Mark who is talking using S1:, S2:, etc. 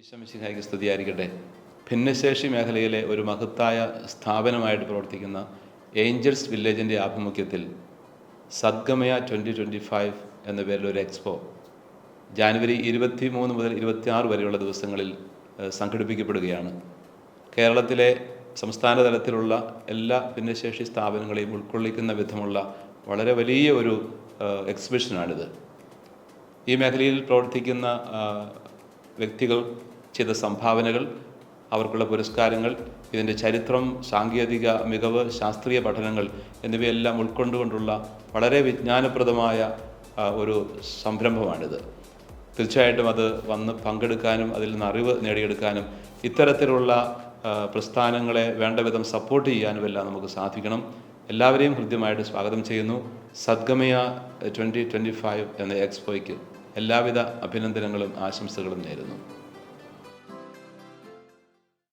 S1: ഈശ്വമിശിഹായിക്ക് സ്തുതിയായിരിക്കട്ടെ. ഭിന്നശേഷി മേഖലയിലെ ഒരു മഹത്തായ സ്ഥാപനമായിട്ട് പ്രവർത്തിക്കുന്ന ഏഞ്ചൽസ് വില്ലേജിന്റെ ആഭിമുഖ്യത്തിൽ സദ്ഗമയ ട്വന്റി ട്വന്റി ഫൈവ് എന്ന പേരിൽ ഒരു എക്സ്പോ ജാനുവരി ഇരുപത്തി മൂന്ന് മുതൽ ഇരുപത്തിയാറ് വരെയുള്ള ദിവസങ്ങളിൽ സംഘടിപ്പിക്കപ്പെടുകയാണ്. കേരളത്തിലെ സംസ്ഥാന തലത്തിലുള്ള എല്ലാ ഭിന്നശേഷി സ്ഥാപനങ്ങളെയും ഉൾക്കൊള്ളിക്കുന്ന വിധമുള്ള വളരെ വലിയ ഒരു എക്സിബിഷനാണിത്. ഈ മേഖലയിൽ പ്രവർത്തിക്കുന്ന വ്യക്തികൾ ചെയ്ത സംഭാവനകൾ അവർക്കുള്ള പുരസ്കാരങ്ങൾ ഇതിന്റെ ചരിത്രം സാങ്കേതിക മികവ് ശാസ്ത്രീയ പഠനങ്ങൾ എന്നിവയെല്ലാം ഉൾക്കൊണ്ടുകൊണ്ടുള്ള വളരെ വിജ്ഞാനപ്രദമായ ഒരു സംരംഭമാണിത്. തീർച്ചയായിട്ടും അത് വന്ന് പങ്കെടുക്കാനും അതിൽ നിന്ന് അറിവ് നേടിയെടുക്കാനും ഇത്തരത്തിലുള്ള പ്രസ്ഥാനങ്ങളെ വേണ്ട വിധം സപ്പോർട്ട് ചെയ്യാനും എല്ലാം നമുക്ക് സാധിക്കണം. എല്ലാവരെയും ഹൃദ്യമായിട്ട് സ്വാഗതം ചെയ്യുന്നു. സദ്ഗമയ ട്വന്റി ട്വന്റി ഫൈവ് എന്ന എക്സ്പോയ്ക്ക് എല്ലാവിധ അഭിനന്ദനങ്ങളും ആശംസകളും നേരുന്നു.